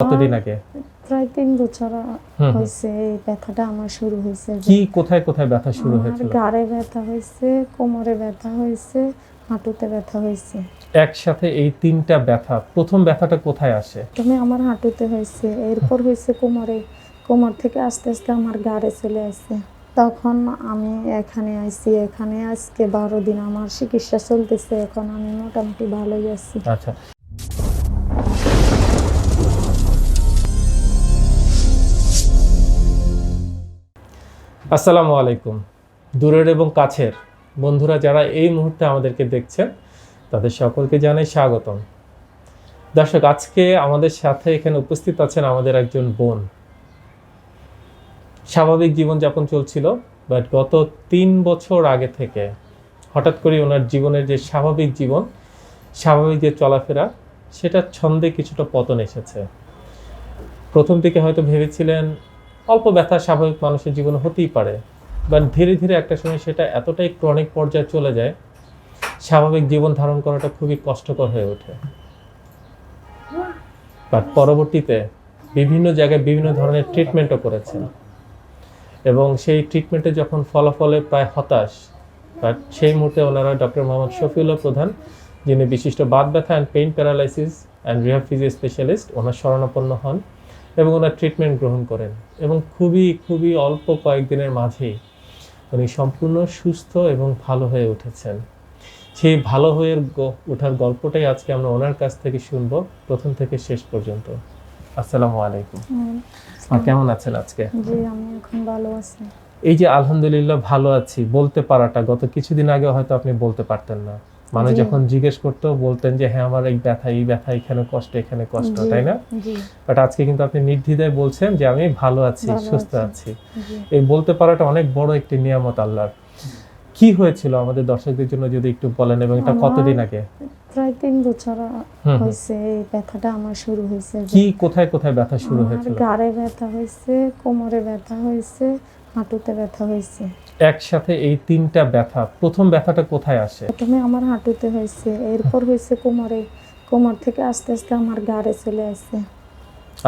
কতদিন আগে? প্রায় তিন বছর হয়েছে এই ব্যথাটা আমার শুরু হয়েছে কি কোথায় কোথায় ব্যথা শুরু হয়েছিল? গাড়ে ব্যথা হয়েছে কোমরে ব্যথা হয়েছে হাঁটুতে ব্যথা হয়েছে একসাথে এই তিনটা ব্যথা প্রথম ব্যথাটা কোথায় আসে? প্রথমে আমার হাঁটুতে হয়েছে এরপর হয়েছে কোমরে। কোমর থেকে আস্তে আস্তে আমার গাড়ে চলে আসে। তখন আমি এখানে আইছি এখানে আজকে বারো দিন আমার চিকিৎসা চলতেছে এখন আমি মোটামুটি ভালোই আছি। আচ্ছা। আসসালামু আলাইকুম। দূরের এবং কাছের বন্ধুরা যারা এই মুহূর্তে আমাদেরকে দেখছেন, তাদের সকলকে জানাই স্বাগতম। দর্শক, আজকে আমাদের সাথে এখানে উপস্থিত আছেন আমাদের একজন বোন। স্বাভাবিক জীবনযাপন চলছিল বাট গত তিন বছর আগে থেকে হঠাৎ করে ওনার জীবনের যে স্বাভাবিক জীবন, স্বাভাবিক যে চলাফেরা সেটা ছন্দে কিছুটা পতন এসেছে। প্রথম দিকে হয়তো ভেবেছিলেন অল্প ব্যথা স্বাভাবিক মানুষের জীবনে হতেই পারে বাট ধীরে ধীরে একটা সময় সেটা এতটাই ক্রনিক পর্যায়ে চলে যায়, স্বাভাবিক জীবন ধারণ করাটা খুবই কষ্টকর হয়ে ওঠে। বাট পরবর্তীতে বিভিন্ন জায়গায় বিভিন্ন ধরনের ট্রিটমেন্টও করেছেন। এবং সেই ট্রিটমেন্টে যখন ফলাফলে প্রায় হতাশ বাট সেই মুহূর্তে ওনারা ডক্টর মোহাম্মদ শফিউল্লাহ প্রধান, যিনি বিশিষ্ট বাত ব্যথা and pain paralysis and rehab physio specialist ওনার শরণাপন্ন হন। এবং ওনার ট্রিটমেন্ট গ্রহণ করেন এবং খুবই খুবই অল্প কয়েকদিনের মাঝেই উনি সম্পূর্ণ সুস্থ এবং ভালো হয়ে উঠেছেন। সেই ভালো হয়ে ওঠার গল্পটাই আজকে আমরা ওনার কাছ থেকে শুনব। প্রথম থেকে শেষ পর্যন্ত। আসসালামু আলাইকুম। আর কেমন আছেন আজকে? জি আমি এখন ভালো আছি। এই যে আলহামদুলিল্লাহ ভালো আছি বলতে পারাটা গত কিছুদিন আগে হয়তো আপনি বলতে পারতেন না। মানুষ যখন জিজ্ঞেস করতো বলতেন যে হ্যাঁ আমার এই ব্যথা এই ব্যথা এখানে কষ্ট এখানে কষ্ট তাই না? বাট আজকে কিন্তু আপনি নির্দ্বিধায় বলছেন যে আমি ভালো আছি সুস্থ আছি। এই বলতে পারাটা অনেক বড় একটি নিয়ামত আল্লাহর। কি হয়েছিল আমাদের দর্শকদের জন্য যদি একটু বলেন এবং এটা কতদিন আগে? প্রায় তিন বছর। হয়েছে এই ব্যথাটা আমার শুরু হয়েছে কি কোথায় কোথায় ব্যথা শুরু হয়েছিল? গাড়ে ব্যথা হয়েছে কোমরে ব্যথা হয়েছে হাঁটুতে ব্যথা হয়েছে। একসাথে এই তিনটা ব্যথা। প্রথম ব্যথাটা কোথায় আসে? প্রথমে আমার হাঁটুতে হয়েছে এরপর হয়েছে কোমরে। কোমর থেকে আস্তে আস্তে আমার গাড়ে চলে আসছে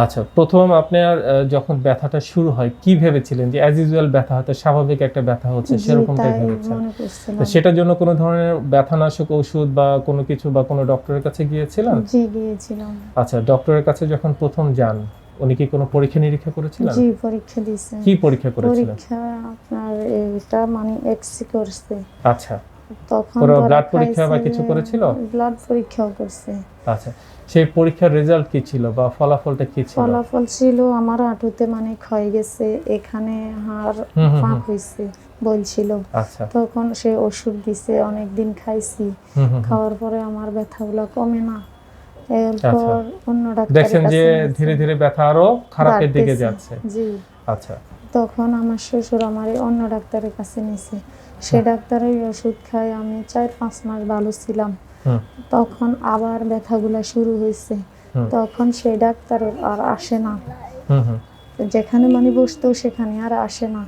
আচ্ছা প্রথম আপনার যখন ব্যথাটা শুরু হয় কি ভেবেছিলেন যে অ্যাজ ইউজুয়াল ব্যথা হতে স্বাভাবিক একটা ব্যথা হচ্ছে সেরকমটাই তাই ভেবেছেন? তো সেটার জন্য কোনো ধরনের ব্যথানাশক ওষুধ বা কোনো কিছু বা কোনো ডক্টরের কাছে গিয়েছিলেন? জি গিয়েছিলাম। আচ্ছা ডক্টরের কাছে যখন প্রথম যান উনি কি কোনো পরীক্ষা নিরীক্ষা করেছিলেন? জি পরীক্ষা দিছে কি পরীক্ষা করেছিলেন? পরীক্ষা আপনার এটা মানে এক্সি করছে। আচ্ছা। তখন blood পরীক্ষা বা কিছু করেছিল? ব্লাড পরীক্ষাও করছে। আচ্ছা। সেই পরীক্ষার রেজাল্ট কি ছিল বা ফলাফলটা কি ছিল? ফলাফল ছিল আমার হাঁটুতে মানে ক্ষয় গেছে এখানে হাড় ফাঁক। হয়েছে বলছিল। আচ্ছা। তখন সে ওষুধ দিছে অনেক দিন খাইছি। খাওয়ার পরে আমার ব্যথাগুলো কমে না। এরপর অন্য ডাক্তার দেখছেন যে ধীরে ধীরে ব্যথা আরও খারাপের দিকে যাচ্ছে। জি। আচ্ছা। তখন আমার শ্বশুর আমার অন্য ডাক্তারের কাছে নিছে। সে ডাক্তারের ওষুধ খাই আমি চার পাঁচ মাস ভালো ছিলাম। তখন আবার ব্যথাগুলা শুরু হয়েছে। তখন সেই ডাক্তার আর আসে না। যেখানে মানে বসতো সেখানে আর আসে না।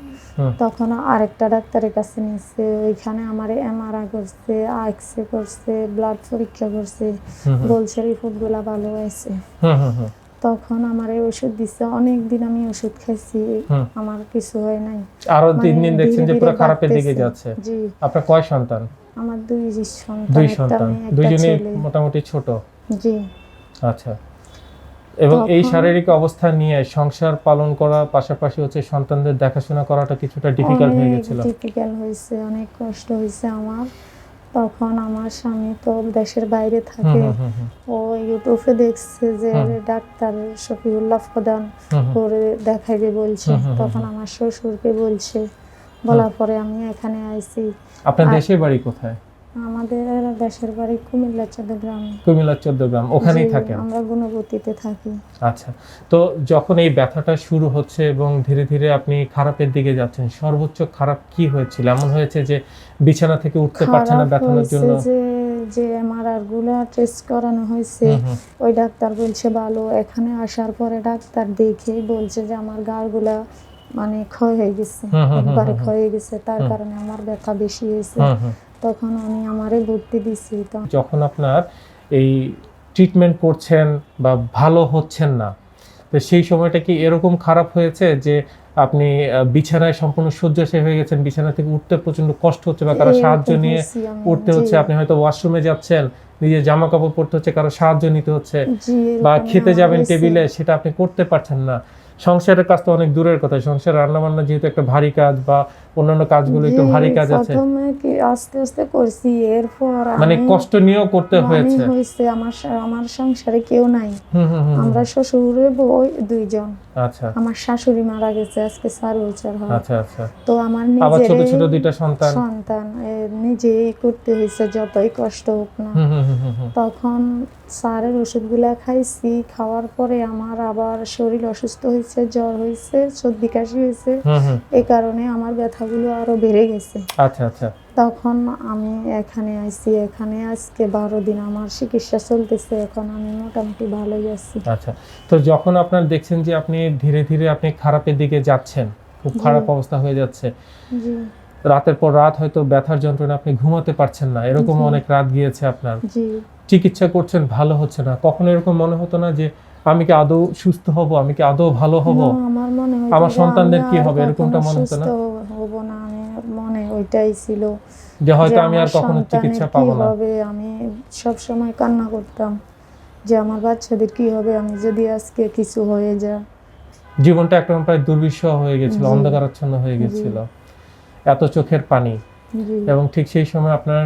তখন আরেকটা ডাক্তারের কাছে নিচ্ছে ওইখানে আমার এমআরআই করছে এক্সরে করছে ব্লাড পরীক্ষা করছে। বলছে রিপোর্টগুলা ভালো আছে হুম হুম হুম। তখন আমার এই ওষুধ দিচ্ছে অনেক দিন আমি ওষুধ খাইছি আমার কিছু হয় নাই। আরও দিন মানে দিন দেখছেন যে পুরো খারাপের দিকে যাচ্ছে। জি। আপনার কয় সন্তান? আমার দুই সন্তান দুই সন্তান। মেয়ে একটা দুইজনে ছেলে। মোটামুটি ছোট? জি। আচ্ছা। এবং এই শারীরিক অবস্থা নিয়ে সংসার পালন করা পাশাপাশি হচ্ছে সন্তানদের দেখাশোনা করাটা কিছুটা ডিফিকাল্ট হয়ে গেছিল। ডিফিকাল্ট হয়েছে অনেক কষ্ট হয়েছে আমার। তখন আমার স্বামী তো দেশের বাইরে থাকে। ও ইউটিউবে দেখছে যে। ডাক্তার শফিউল্লাহ হুম। করে দেখাইবে বলছে। তখন আমার শ্বশুরকে বলছে। বলার পরে আমি এখানে আইছি। আপনার দেশের বাড়ি কোথায়? আমাদের দেশের বাড়ি কুমিল্লা চট্টগ্রামে। কুমিল্লার চোদ্দ গ্রাম ওখানেই থাকেন? আমরা গুণবতীতে থাকি। আচ্ছা তো যখন এই ব্যথাটা শুরু হচ্ছে এবং ধীরে ধীরে আপনি খারাপের দিকে যাচ্ছেন সর্বোচ্চ খারাপ কি হয়েছিল? এমন হয়েছে যে বিছানা থেকে উঠতে না জন্য? যে যে এমআরআরগুলা টেস্ট করানো হয়েছে ওই ডাক্তার বলছে ভালো এখানে আসার পরে ডাক্তার দেখেই বলছে যে আমার গাড়গুলা মানে ক্ষয় হয়ে গেছে একবারে ক্ষয় হয়ে গেছে তার কারণে আমার ব্যথা বেশি হয়েছে। তখন উনি আমারে ভর্তি দিছি তো যখন আপনার এই ট্রিটমেন্ট করছেন বা ভালো হচ্ছেন না তো সেই সময়টা কি এরকম খারাপ হয়েছে যে আপনি বিছানায় সম্পূর্ণ শয্যাশায়ী হয়ে গেছেন বিছানা থেকে উঠতে প্রচণ্ড কষ্ট হচ্ছে বা কারও সাহায্য নিয়ে উঠতে হচ্ছে আপনি হয়তো ওয়াশরুমে যাচ্ছেন নিজের জামা কাপড় পরতে হচ্ছে কারও সাহায্য নিতে হচ্ছে বা খেতে যাবেন টেবিলে সেটা আপনি করতে পারছেন না। সংসারের কাজ তো অনেক দূরের কথা সংসার রান্না বান্না যেহেতু একটা ভারী কাজ বা অন্যান্য কাজগুলো একটু ভারী কাজ আছে। প্রথমে কি আস্তে আস্তে করছি এরপর মানে কষ্ট নিয়েও করতে হয়েছে। হয়েছে আমার আমার সংসারে কেউ নাই। আমরা শ্বশুরে বই দুইজন। আচ্ছা। আমার শাশুড়ি মারা গেছে আজকে চার বছর হয়। আচ্ছা আচ্ছা। তো আমার আবার ছোট ছোট দুইটা সন্তান। সন্তান নিজেই করতে হয়েছে যতই কষ্ট হোক না। তখন স্যারের ওষুধগুলা খাইছি খাওয়ার পরে আমার আবার শরীর অসুস্থ হয়েছে জ্বর হয়েছে সর্দি কাশি হয়েছে। এই কারণে আমার ব্যথাগুলো আরও বেড়ে গেছে। আচ্ছা আচ্ছা। তখন আমি এখানে আইছি এখানে আজকে বারো দিন আমার চিকিৎসা চলতেছে এখন আমি মোটামুটি ভালোই আছি। আচ্ছা তো যখন আপনার দেখছেন যে আপনি ধীরে ধীরে আপনি খারাপের দিকে যাচ্ছেন খুব খারাপ অবস্থা হয়ে যাচ্ছে জি। রাতের পর রাত হয়তো ব্যথার যন্ত্রণা আপনি ঘুমাতে পারছেন না এরকম অনেক রাত গিয়েছে আপনার। জি। চিকিৎসা করছেন ভালো হচ্ছে না। কখনো এরকম মনে হতো না যে আমি কি আদৌ সুস্থ হব? আমি কি আদৌ ভালো হব? আমার মনে হয় আমার সন্তানদের কি হবে? এরকমটা মনে হতো না? সুস্থ হব না আমি মনে ওইটাই ছিল যে হয়তো আমি আর কখনো চিকিৎসা পাবো না। হবে? আমি সব সময় কান্না করতাম যে আমার বাচ্চাদের কি হবে? আমি যদি আজকে কিছু হয়ে যায় জীবনটা একটা প্রায় দুর্বিষহ হয়ে গেছিল অন্ধকারাচ্ছন্ন হয়ে গেছিল। এত চোখের পানি। এবং ঠিক সেই সময় আপনার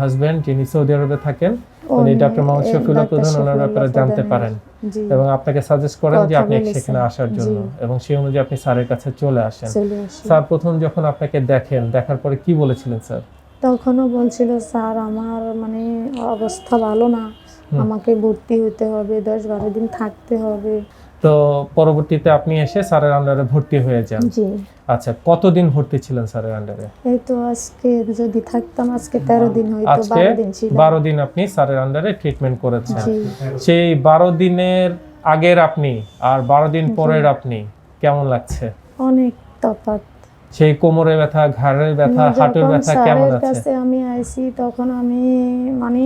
হাজবেন্ড যিনি সৌদি আরবে থাকেন উনি ডক্টর মোহাম্মদ শফিউল্লাহ প্রধান ওনার ব্যাপারে জানতে পারেন। এবং আপনাকে সাজেস্ট করেন যে আপনি সেখানে আসার জন্য এবং সেই অনুযায়ী আপনি স্যারের কাছে চলে আসেন। স্যার প্রথম যখন আপনাকে দেখেন দেখার পরে কি বলেছিলেন স্যার? তখনও বলছিল স্যার আমার মানে অবস্থা ভালো না। আমাকে ভর্তি হতে হবে দশ বারো দিন থাকতে হবে। তো পরবর্তীতে আপনি এসে স্যারের আন্ডারে ভর্তি হয়ে যান। জি। আচ্ছা কতদিন ভর্তি ছিলেন স্যারের আন্ডারে? এই তো আজকে যদি থাকতাম আজকে তেরো দিন হইতো আজকে বারো দিন ছিল। বারো দিন আপনি স্যারের আন্ডারে ট্রিটমেন্ট করেছেন। সেই বারো দিনের আগের আপনি আর বারো দিন পরের আপনি কেমন লাগছে? অনেক তফাৎ। সেই কোমরে ব্যথা ঘাড়ের ব্যথা হাঁটুর ব্যথা কেমন আছে? আমি আইছি তখন আমি মানে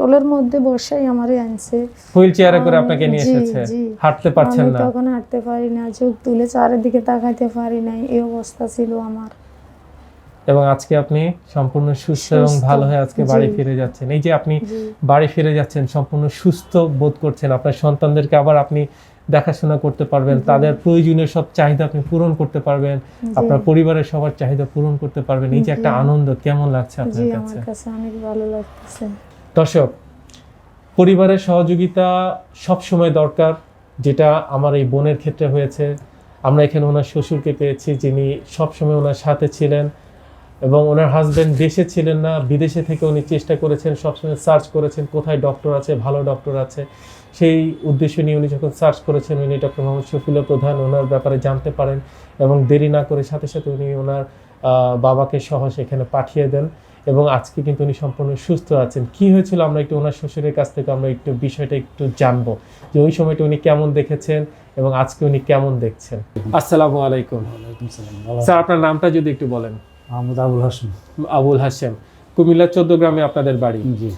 টোলের মধ্যে বসাই আমারে আনছে হুইল চেয়ারে করে আপনাকে নিয়ে এসেছে। হাঁটতে পারছেন না। তখন হাঁটতে পারি না চোখ তুলে চারিদিকে তাকাইতে পারি নাই এই অবস্থা ছিল আমার। এবং আজকে আপনি সম্পূর্ণ সুস্থ এবং ভালো হয়ে আজকে বাড়ি ফিরে যাচ্ছেন। এই যে আপনি বাড়ি ফিরে যাচ্ছেন সম্পূর্ণ সুস্থ বোধ করছেন। আপনার সন্তানদেরকে আবার আপনি দেখাশোনা করতে পারবেন। তাদের প্রয়োজনীয় সব চাহিদা আপনি পূরণ করতে পারবেন। আপনার পরিবারের সবার চাহিদা পূরণ করতে পারবেন। এই যে একটা আনন্দ কেমন লাগছে আপনার কাছে আমার কাছে অনেক ভালো লাগতেছে। দর্শক, পরিবারের সহযোগিতা সব সময় দরকার, যেটা আমার এই বোনের ক্ষেত্রে হয়েছে। আমরা এখানে ওনার শ্বশুরকে পেয়েছি, যিনি সবসময় ওনার সাথে ছিলেন এবং ওনার হাজবেন্ড দেশে ছিলেন না, বিদেশে থেকে উনি চেষ্টা করেছেন, সবসময় সার্চ করেছেন কোথায় ডক্টর আছে, ভালো ডক্টর আছে। সেই উদ্দেশ্য নিয়ে উনি যখন সার্চ করেছেন, উনি ডক্টর মোহাম্মদ শফিউল্লাহ প্রধান, ওনার ব্যাপারে জানতে পারেন এবং দেরি না করে সাথে সাথে উনি ওনার বাবাকে সহ সেখানে পাঠিয়ে দেন। এবং আজকে কিন্তু উনি সম্পূর্ণ সুস্থ আছেন। কি হয়েছিল আমরা একটু ওনার শ্বশুরের কাছ থেকে আমরা একটু বিষয়টা একটু জানব যে ওই সময়টা উনি কেমন দেখেছেন এবং আজকে উনি কেমন দেখছেন। আসসালামু আলাইকুম। স্যার আপনার নামটা যদি একটু বলেন। আহমদ আবুল হাসম আবুল হাসেম কুমিল্লা চোদ্দ গ্রামে আপনাদের বাড়ি। জি।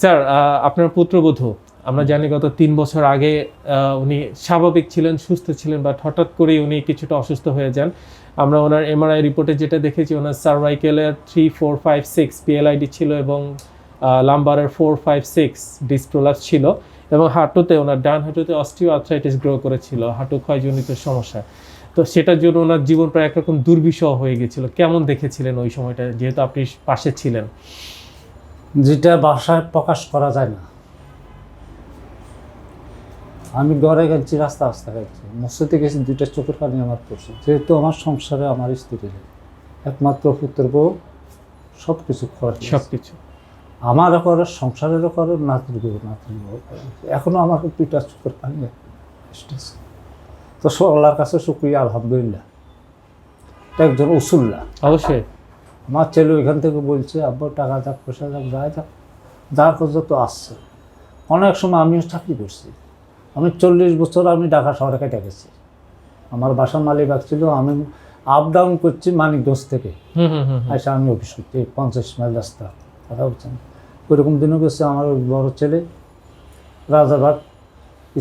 স্যার আহ, আপনার পুত্রবধূ আমরা জানি গত তিন বছর আগে আহ, উনি স্বাভাবিক ছিলেন সুস্থ ছিলেন বাট হঠাৎ করেই উনি কিছুটা অসুস্থ হয়ে যান। আমরা ওনার এমআরআই রিপোর্টে যেটা দেখেছি, ওনার সার্ভাইকেলের three four five six PLID ছিল এবং লাম্বারের four five six disc prolapse ছিল এবং হাঁটুতে, ওনার ডান হাঁটুতে অস্টিও আর্থ্রাইটিস গ্রো করেছিল, হাঁটু ক্ষয়জনিত সমস্যা। তো সেটার জন্য ওনার জীবন প্রায় একরকম দুর্বিষহ হয়ে গেছিল। কেমন দেখেছিলেন ওই সময়টা, যেহেতু আপনি পাশে ছিলেন? যেটা বাসায় প্রকাশ করা যায় না। আমি ঘরে গেছি রাস্তা রাস্তা গেছি। মসজিদে গেছি দুইটা চোখের পানি আমার পড়ছে। যেহেতু আমার সংসারে আমার স্ত্রী নেই। একমাত্র পুত্র বউ সব কিছু খরচ সব কিছু আমারও করে সংসারেরও করে নাতির বউ নাতির বউ। এখনও আমাকে দুইটা চোখের পানি তো আল্লাহর কাছে শুক্রিয়া আলহামদুলিল্লাহ। একজন উসুল্লাহ। অবশ্যই। আমার ছেলে ওইখান থেকে বলছে আব্বা টাকা যাক পয়সা যাক যায় যাক যার কাছে তো আসছে। অনেক সময় আমিও চাকরি করছি। আমি চল্লিশ বছর আমি ঢাকা শহরে কেটে গেছি। আমার বাসার মালিবাগ ছিল আমি আপ ডাউন করছি মানিকগঞ্জ থেকে। এসে আমি অফিস করছি পঞ্চাশ মাইল রাস্তা কথা বলছেন? ওইরকম দিনও গেছে আমার বড় ছেলে রাজাবাগ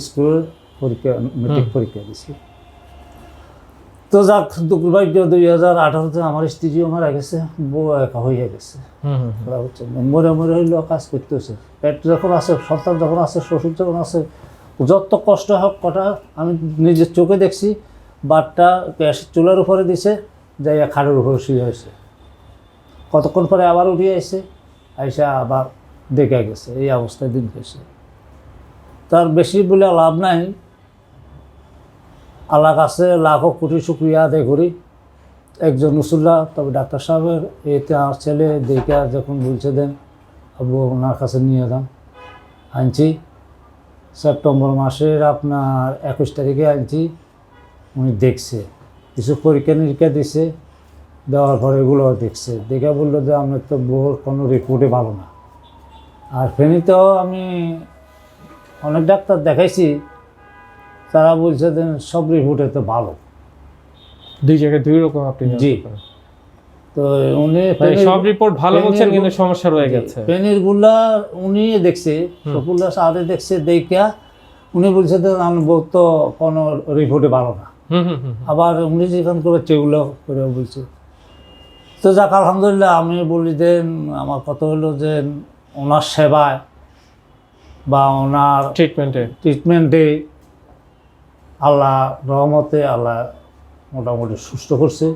স্কুলের পরীক্ষা মেট্রিক পরীক্ষা দিয়েছি তো যাক দুর্ভাগ্য দুই হাজার আঠারোতে আমার স্ত্রীও মারা গেছে বউ একা হয়ে গেছে। মরে মরে হইলেও কাজ করতেছে পেট যখন আছে সন্তান যখন আছে শ্বশুর যখন আছে যত কষ্ট হোক কটা আমি নিজের চোখে দেখছি গ্যাস চুলার উপরে দিছে, যাইয়া খাড়ের উপরে শুয়ে হয়েছে কতক্ষণ পরে আবার উঠিয়ে আসছে আইসা আবার দেখে গেছে, এই অবস্থায় দিন গেছে তার বেশি বলে লাভ নাই। আল্লাহ কাছে লাখো কোটি শুক্রিয়া আদায় করি। একজন রসুল্লাহ, তবে ডাক্তার সাহেবের, এতে আমার ছেলে দেখে যখন বলছে দেন আবু ওনার কাছে নিয়ে যান, আনছি। সেপ্টেম্বর মাসের আপনার একুশ তারিখে আনছি। উনি দেখছে কিছু পরীক্ষা নিরীক্ষা দিছে দেওয়ার পরে এগুলো দেখছে। দেখে বলল যে আপনার তো বউর কোনো রিপোর্টে ভালো না। আর ফেনীতেও আমি অনেক ডাক্তার দেখাইছি তারা বলছে যে সব রিপোর্টে তো ভালো। দুই জায়গায় দুই রকম আপনি জি। তো উনি সব রিপোর্ট ভালো বলছেন কিন্তু সমস্যা রয়ে গেছে। ফেনীরগুলা উনি দেখছে সফুল্লাহ সাহারে দেখছে দেখা উনি বলছে যে বউ তো কোনো রিপোর্টে ভালো না। হুম হুম হুম আবার উনি যেখান করে সেগুলো করে বলছে। তো যাক আলহামদুলিল্লাহ আমি বলি যে আমার কথা হলো যে ওনার সেবায় বা ওনার ট্রিটমেন্টে ট্রিটমেন্টে আল্লাহ রহমতে আল্লাহ মোটামুটি সুস্থ করছে।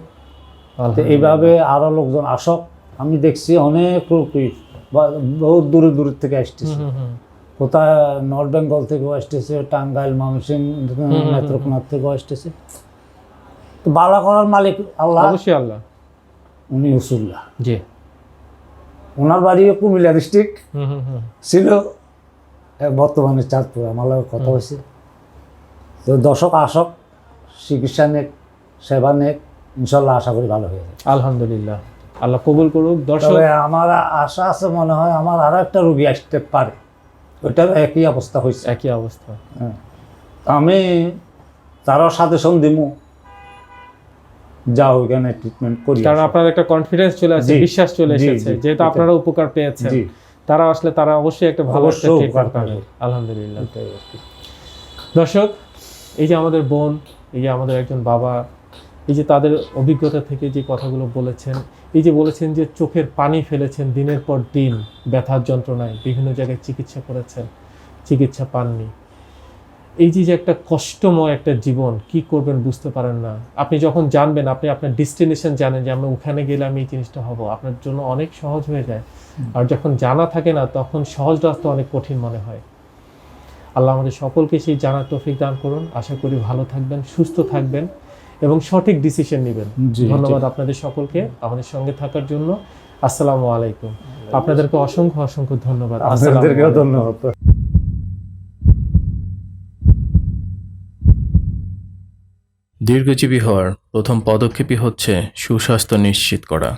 তো এইভাবে আরও লোকজন আসক। আমি দেখছি অনেক লোকই বা বহুত দূরে দূরে থেকে আসতেছে। কোথায় নর্থ বেঙ্গল থেকেও আসতেছে টাঙ্গাইল ময়মনসিং নেত্রকোনার থেকেও আসতেছে। তো বালা করার মালিক আল্লাহ। অবশ্যই আল্লাহ। উনি উসুল্লাহ। জি। ওনার বাড়িও কুমিল্লা ডিস্ট্রিক্ট। হুম হুম হুম। ছিল বর্তমানে চাঁদপুর। আমার কথা হয়েছে। তো দর্শক আসক চিকিৎসা নেক সেবা নেক। ইনশাল্লাহ আশা করি ভালো হয়ে যাবে। আলহামদুলিল্লাহ। আল্লাহ কবুল করুক। দর্শক আমার আশা আছে মনে হয় আমার আরও একটা রুগী আসতে পারে। ওইটার একই অবস্থা হয়েছে। একই অবস্থা। হ্যাঁ। আমি তারও সাজেশন দিমু। যাও ওইখানে ট্রিটমেন্ট করি কারণ আপনার একটা কনফিডেন্স চলে আসছে বিশ্বাস চলে এসেছে। যেহেতু আপনারা উপকার পেয়েছেন। তারা আসলে তারা অবশ্যই একটা ভালো উপকার পাবে। আলহামদুলিল্লাহ। দর্শক এই যে আমাদের বোন এই যে আমাদের একজন বাবা এই যে তাদের অভিজ্ঞতা থেকে যে কথাগুলো বলেছেন এই যে বলেছেন যে চোখের পানি ফেলেছেন দিনের পর দিন ব্যথার যন্ত্রণায় বিভিন্ন জায়গায় চিকিৎসা করেছেন চিকিৎসা পাননি। এই যে যে একটা কষ্টময় একটা জীবন কি করবেন বুঝতে পারেন না। আপনি যখন জানবেন আপনি আপনার ডেস্টিনেশন জানেন যে আমি ওখানে গেলে আমি এই জিনিসটা হব আপনার জন্য অনেক সহজ হয়ে যায়। আর যখন জানা থাকে না তখন সহজ রাস্তা অনেক কঠিন মনে হয়। আল্লাহ আমাদের সকলকে সেই জানার তৌফিক দান করুন। আশা করি ভালো থাকবেন সুস্থ থাকবেন। এবং সঠিক ডিসিশন নেবেন। ধন্যবাদ আপনাদের সকলকে আমাদের সঙ্গে থাকার জন্য। আসসালামু আলাইকুম। আপনাদেরকে অসংখ্য অসংখ্য ধন্যবাদ। আপনাদেরকেও ধন্যবাদ। দীর্ঘজীবী হওয়ার প্রথম পদক্ষেপই হচ্ছে সুস্বাস্থ্য নিশ্চিত করা।